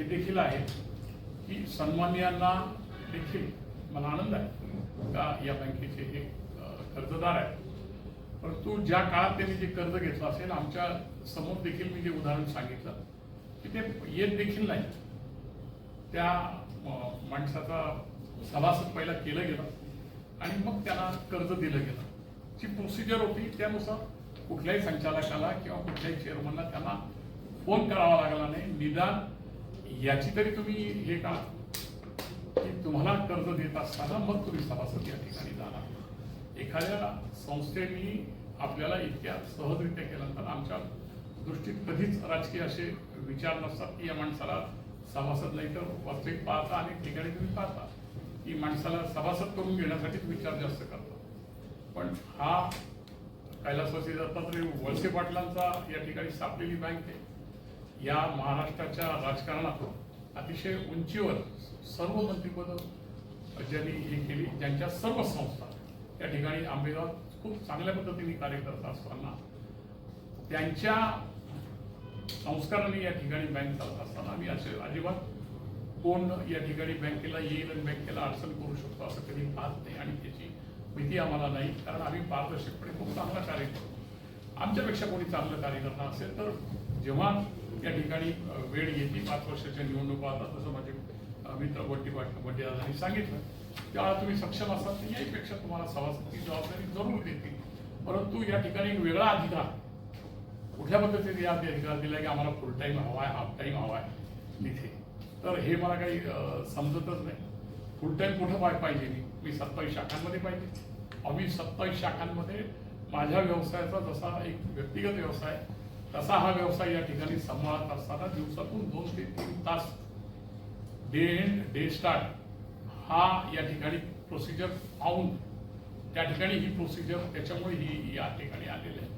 हे देखील आहे की सन्मान्यांना देखील मला आनंद आहे का या बँकेचे हे कर्जदार आहेत. परंतु ज्या काळात त्यांनी जे कर्ज घेतलं असेल आमच्यासमोर देखील मी जे उदाहरण सांगितलं की ते येत देखील नाही. त्या माणसाचा सभासद पहिला केलं गेलं आणि मग त्यांना कर्ज दिलं गेलं. जी प्रोसिजर होती त्यानुसार कुठल्याही संचालकाला किंवा कुठल्याही चेअरमनला त्यांना फोन करावा लागला नाही. निदान याची तरी तुम्ही हे का? की तुम्हाला कर्ज देत असताना मग तुम्ही सभासद या ठिकाणी जाणार. एखाद्या संस्थेने आपल्याला इतक्या सहजरित्या केल्यानंतर आमच्या दृष्टीत कधीच राजकीय असे विचार नसतात की या माणसाला सभासद नाही तर वास्तविक पाहता अनेक ठिकाणी तुम्ही पाहता. की माणसाला सभासद करून घेण्यासाठीच विचार जास्त करतात पण हा कैलासवासी दत्तात्रय वळसे पाटलांचा या ठिकाणी सापलेली बँक आहे. या महाराष्ट्राच्या राजकारणात अतिशय उंचीवर सर्व मंत्रिपदं ज्यांनी हे केली ज्यांच्या सर्व संस्था या ठिकाणी आंबेगाव खूप चांगल्या पद्धतीने कार्य करत असताना त्यांच्या संस्काराने या ठिकाणी बँक चालत असताना आम्ही असे अजिबात कोण या ठिकाणी बँकेला येईल आणि बँकेला अडचण करू शकतो असं कधी पाहत नाही आणि त्याची भीती आम्हाला नाही कारण आम्ही पारदर्शकपणे खूप चांगला कार्य करतो. आमच्यापेक्षा कोणी चांगलं कार्य करणार असेल तर जेव्हा त्या ठिकाणी वेळ येते पाच वर्षाच्या निवडणूक आता तसं माझे अ, मित्र बड्डी बड्डी यांनी सांगितलं. त्यावेळा तुम्ही सक्षम असाल तर याहीपेक्षा तुम्हाला सभासदची जबाबदारी जरूर देतील. परंतु या ठिकाणी एक वेगळा अधिकार. कुठल्या पद्धतीने या अधिकार दिला की आम्हाला फुल टाईम हवा आहे हाफ टाईम हवा आहे तिथे? तर हे मला काही समजतच नाही. फुल टाईम कुठं पाय पाहिजे मी? मी सत्तावीस शाखांमध्ये पाहिजे. आम्ही सत्तावीस शाखांमध्ये माझ्या व्यवसायाचा जसा एक व्यक्तिगत व्यवसाय तसा हा व्यवसाय या ठिकाणी सांभाळत असताना दिवसातून दोन ते तीन तास डे एंड डे स्टार्ट हा या ठिकाणी प्रोसिजर पाहून त्या ठिकाणी ही प्रोसिजर त्याच्यामुळे ही या ठिकाणी आलेली आहे.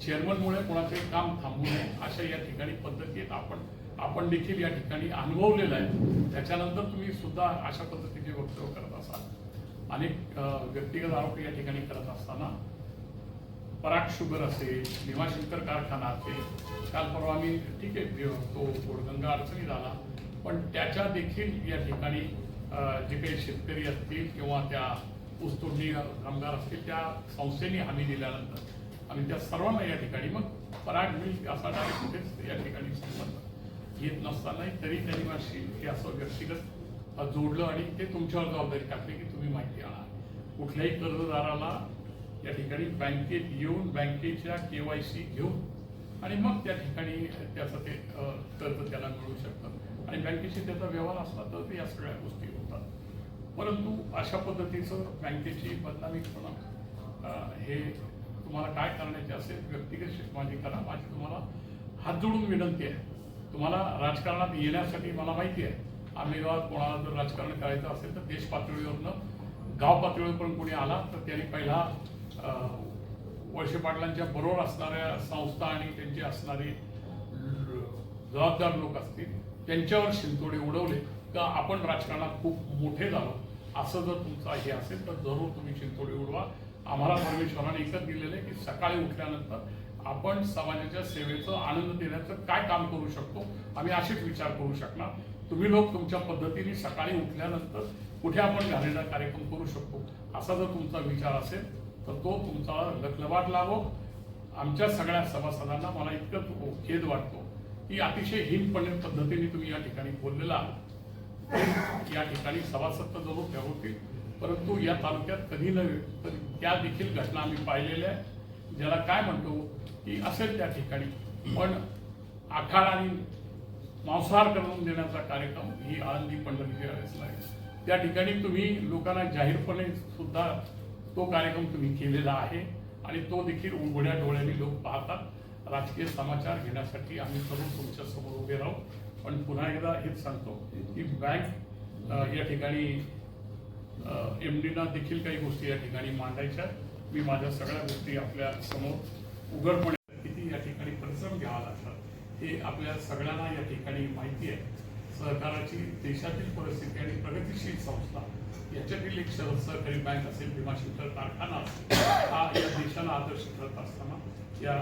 चेअरमनमुळे कोणाचे काम थांबू नये अशा या ठिकाणी पद्धतीत आपण आपण देखील या ठिकाणी अनुभवलेलं आहे. त्याच्यानंतर तुम्ही सुद्धा अशा पद्धतीचे वक्तव्य करत असाल. अनेक व्यक्तिगत आरोप या ठिकाणी करत असताना पराग शुगर असेल भीमाशंकर कारखाना असेल काल परवा आम्ही ठीक आहे तो गोडगंगा अडचणी झाला. पण त्याच्या देखील या ठिकाणी जे काही शेतकरी असतील किंवा त्या ऊसतोडणी कामगार असतील त्या संस्थेने हमी दिल्यानंतर आणि त्या सर्वांना या ठिकाणी मग पराग मिल असा डायरेक्ट कुठेच या ठिकाणी संबंध. येत नसतानाही तरी त्यांनी माझी हे असं व्यक्तिगत जोडलं आणि ते तुमच्यावर जबाबदारी टाकली की तुम्ही माहिती आणा. कुठल्याही कर्जदाराला त्या ठिकाणी बँकेत येऊन बँकेच्या केवायसी घेऊन आणि मग त्या ठिकाणी त्याचं ते कर्ज त्याला मिळू शकतं. आणि बँकेशी त्याचा व्यवहार असला तर ते या सगळ्या गोष्टी होतात. परंतु अशा पद्धतीचं बँकेची बदनामी हे तुम्हाला काय करण्याचे असेल व्यक्तिगत माझी करा. माझी तुम्हाला हात जोडून विनंती आहे. तुम्हाला राजकारणात येण्यासाठी मला माहिती आहे. आम्ही गावात कोणाला जर राजकारण करायचं असेल तर देश पातळीवरनं गाव पातळीवर पण कोणी आला तर त्याने पहिला वळसे पाटलांच्या बरोबर असणाऱ्या संस्था आणि त्यांची असणारी जबाबदार लोक असतील त्यांच्यावर शिंतोडे उडवले तर आपण राजकारणात खूप मोठे झालो. असं जर तुमचं हे असेल तर जरूर तुम्ही शिंतोडे उडवा. आम्हाला परमेश्वराने एकच दिलेलं आहे की सकाळी उठल्यानंतर आपण समाजाच्या सेवेचं आनंद देण्याचं काय काम करू शकतो आम्ही असेच विचार करू शकणार. तुम्ही लोक तुमच्या पद्धतीने सकाळी उठल्यानंतर कुठे आपण घालेला कार्यक्रम करू शकतो असा जर तुमचा विचार असेल तर तो तुमचा लखलबाट लावो. आमच्या सगळ्या सभासदांना मला इतकं खेद वाटतो की अतिशय हीनपणे पद्धतीने तुम्ही या ठिकाणी बोललेला आहात. या ठिकाणी सभासद तर जरूर ठरवतील परंतु या तालुक्यात कधी नव्हे तर त्या देखील घटना आम्ही पाहिलेल्या आहेत. ज्याला काय म्हणतो की असेल त्या ठिकाणी. पण आखाड आणि मांसाहार करून देण्याचा कार्यक्रम ही आळंदी पंढरीची वेळेसला आहे. त्या ठिकाणी तुम्ही लोकांना जाहीरपणे सुद्धा तो कार्यक्रम तुम्ही केलेला आहे आणि तो देखील उघड्या डोळ्यांनी लोक पाहतात. राजकीय समाचार घेण्यासाठी आम्ही सर्व तुमच्यासमोर उभे राहू. पण पुन्हा एकदा हेच सांगतो की बँक या ठिकाणी एम डीना देखील काही गोष्टी या ठिकाणी मांडायच्या. मी माझ्या सगळ्या गोष्टी आपल्यासमोर उघडपणे किती या ठिकाणी परिश्रम घ्यावा लागतात हे आपल्या सगळ्यांना या ठिकाणी माहिती आहे. सहकाराची देशातील परिस्थिती आणि प्रगतीशील संस्था याच्यातील एक सहकारी बँक असेल भीमाशंकर कारखाना असेल हा या देशाला आदर्श ठरत असताना या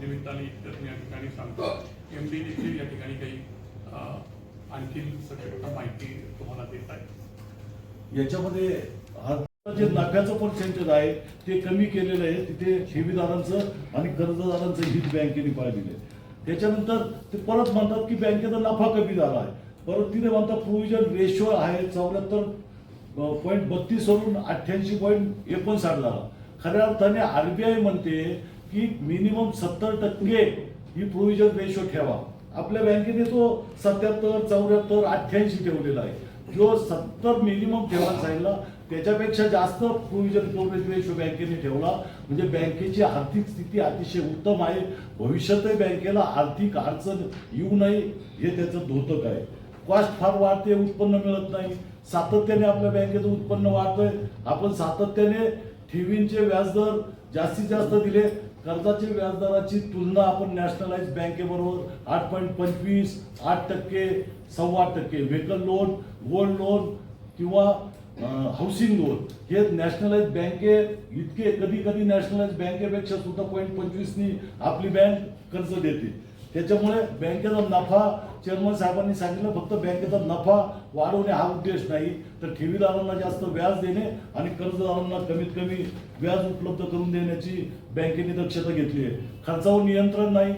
निमित्ताने इतर मी या ठिकाणी सांगतो एम डी देखील या ठिकाणी काही आणखी सचित्र माहिती तुम्हाला देत आहे याच्यामध्ये जे नफ्याचं पर्सेंटेज आहे ते कमी केलेलं आहे. तिथे ठेवीदारांचं आणि कर्जदारांचं हित बँकेने पाहिलेलं आहे. त्याच्यानंतर ते परत म्हणतात की बँकेचा नफा कमी झाला आहे. परत तिथे म्हणतात प्रोव्हिजन रेशो आहे चौऱ्याहत्तर पॉईंट बत्तीसवरून अठ्ठ्याऐंशी पॉईंट एकोणसाठ झाला. खऱ्या अर्थाने आरबीआय म्हणते की मिनिमम सत्तर टक्के ही प्रोव्हिजन रेशो ठेवा. आपल्या बँकेने तो सत्याहत्तर चौऱ्याहत्तर अठ्ठ्याऐंशी ठेवलेला आहे. जो सत्तर मिनिमम ठेवायला सांगितला त्याच्यापेक्षा जास्त प्रोव्हिजन कव्हरेज रेशो बँकेने ठेवला. म्हणजे बँकेची आर्थिक स्थिती अतिशय उत्तम आहे. भविष्यातही बँकेला आर्थिक अडचण येऊ नये हे त्याचं धोतक आहे. कॉस्ट फार वाढते उत्पन्न मिळत नाही. सातत्याने आपल्या बँकेचं उत्पन्न वाढतोय. आपण सातत्याने ठेवींचे व्याजदर जास्तीत जास्त दिले. कर्जाची व्याजदराची तुलना आपण नॅशनलाइज बँकेबरोबर आठ पॉईंट पंचवीस आठ टक्के सव्वा आठ टक्के. व्हेकल लोन गोल्ड लोन किंवा हाऊसिंग लोन हे नॅशनलाइज बँके इतके कधी कधी नॅशनलाइज बँकेपेक्षा सुद्धा पॉईंट पंचवीसनी आपली बँक कर्ज देते त्याच्यामुळे बँकेचा नफा चेअरमन साहेबांनी सांगितलं फक्त बँकेचा नफा वाढवणे हा उद्देश नाही. तर ठेवीदारांना जास्त व्याज देणे आणि कर्जदारांना कमीत कमी व्याज उपलब्ध करून देण्याची बँकेने दक्षता घेतली आहे. खर्चावर नियंत्रण नाही.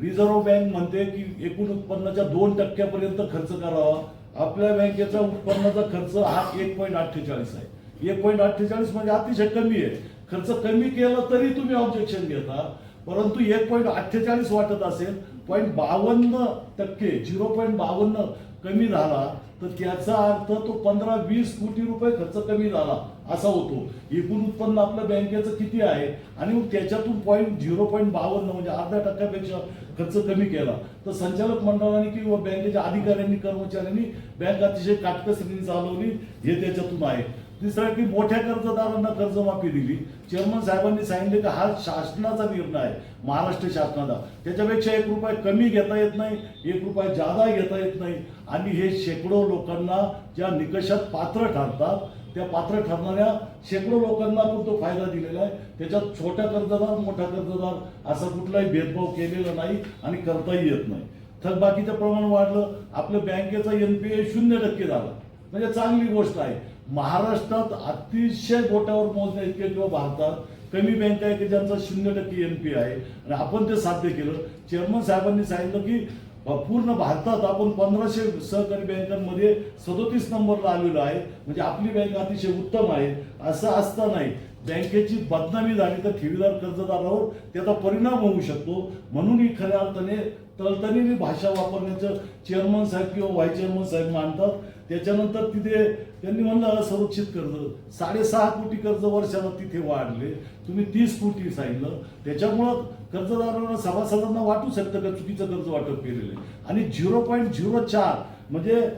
रिझर्व्ह बँक म्हणते की एकूण उत्पन्नाच्या दोन टक्क्यापर्यंत खर्च करावा आपल्या बँकेचा उत्पन्नाचा खर्च हा एक पॉईंट अठ्ठेचाळीस आहे. एक पॉईंट अठ्ठेचाळीस म्हणजे अतिशय कमी आहे. खर्च कमी केला तरी तुम्ही ऑब्जेक्शन घेता. परंतु एक पॉईंट अठ्ठेचाळीस वाटत असेल पॉईंट बावन्न टक्के झिरो पॉईंट बावन्न कमी झाला तर त्याचा अर्थ तो पंधरा वीस कोटी रुपये खर्च कमी झाला असा होतो. एकूण उत्पन्न आपलं बँकेचं किती आहे? आणि मग त्याच्यातून पॉईंट झिरो पॉईंट बावन्न म्हणजे अर्ध्या टक्क्यापेक्षा खर्च कमी केला. तर संचालक मंडळाने किंवा बँकेच्या अधिकाऱ्यांनी कर्मचाऱ्यांनी बँक अतिशय काटकसरीने चालवली हे त्याच्यातून आहे. तिसरं की मोठ्या कर्जदारांना कर्जमाफी दिली. चेअरमन साहेबांनी सांगितले की हा शासनाचा निर्णय आहे महाराष्ट्र शासनाचा. त्याच्यापेक्षा एक रुपये कमी घेता येत नाही एक रुपये जादा घेता येत नाही. आणि हे शेकडो लोकांना ज्या निकषात पात्र ठरतात त्या पात्र ठरणाऱ्या शेकडो लोकांना पण तो फायदा दिलेला आहे. त्याच्यात छोट्या कर्जदार मोठा कर्जदार असा कुठलाही भेदभाव केलेला नाही आणि करताही येत नाही. थकबाकीचं प्रमाण वाढलं. आपलं बँकेचा एनपीए शून्य टक्के झाला. म्हणजे चांगली गोष्ट आहे. महाराष्ट्रात अतिशय बोटावर मोजण्या इतके किंवा भारतात कमी बँक आहे की ज्यांचा शून्य टक्के एनपी आहे. आणि आपण ते साध्य केलं. चेअरमन साहेबांनी सांगितलं की पूर्ण भारतात आपण पंधराशे सहकारी बँकांमध्ये सदोतीस नंबरला आलेलो आहे. म्हणजे आपली बँक अतिशय उत्तम आहे. असं असतानाही बँकेची बदनामी झाली तर ठेवीदार कर्जदारावर त्याचा परिणाम होऊ शकतो. म्हणून ही खऱ्या अर्थाने तळतळीने भाषा वापरण्याचं चेअरमन साहेब किंवा व्हाईस चेअरमन साहेब मानतात. त्याच्यानंतर तिथे त्यांनी म्हणलं असुरक्षित कर्ज. साडेसहा कोटी कर्ज वर्षाला तिथे वाढले. तुम्ही तीस कोटी सांगितलं. त्याच्यामुळं कर्जदारांना सभासदांना वाटू शकतं का चुकीचं कर्ज वाटप केलेलं आहे? आणि झिरो पॉईंट झिरो चार म्हणजे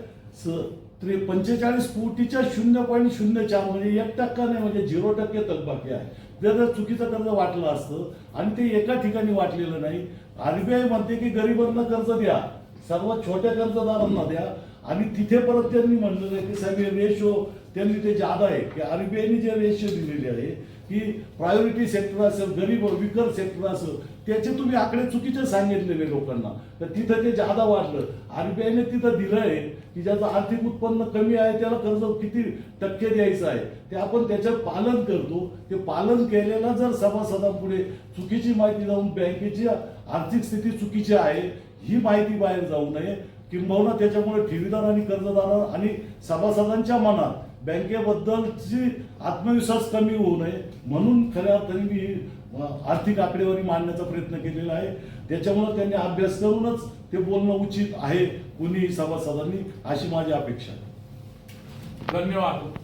स- त्रे पंचेचाळीस कोटीच्या शून्य पॉईंट शून्य चार म्हणजे एक टक्का नाही म्हणजे झिरो टक्के थकबाकी आहे. जर जर चुकीचं कर्ज वाटलं असतं आणि ते एका ठिकाणी वाटलेलं नाही आरबीआय म्हणते की गरिबांना कर्ज द्या. सर्वात छोट्या कर्जदारांना द्या आणि तिथे परत त्यांनी म्हणलेलं आहे की सगळे रेशो त्यांनी ते जादा आहे की आरबीआयने जे रेशो दिलेले आहे की प्रायोरिटी सेक्टर असेल गरीब विकर सेक्टर असेल त्याचे तुम्ही आकडे चुकीचे सांगितलेले लोकांना. तर तिथं ते जादा वाढलं. आरबीआयने तिथं दिलंय की ज्याचं आर्थिक उत्पन्न कमी आहे त्याला कर्ज किती टक्के द्यायचं आहे ते आपण त्याचं पालन करतो. ते पालन केलेला जर सभासदांपुढे चुकीची माहिती जाऊन बँकेची आर्थिक स्थिती चुकीची आहे ही माहिती बाहेर जाऊ नये. किंबहुना त्याच्यामुळे ठेवीदार आणि कर्जदार आणि सभासदांच्या मनात बँकेबद्दलची आत्मविश्वास कमी होऊ नये. म्हणून खऱ्या अर्थाने मी आर्थिक आकडेवारी मांडण्याचा प्रयत्न केलेला आहे. त्याच्यामुळे त्यांनी अभ्यास करूनच ते बोलणं उचित आहे कुणीही सभासदांनी. अशी माझी अपेक्षा आहे. धन्यवाद.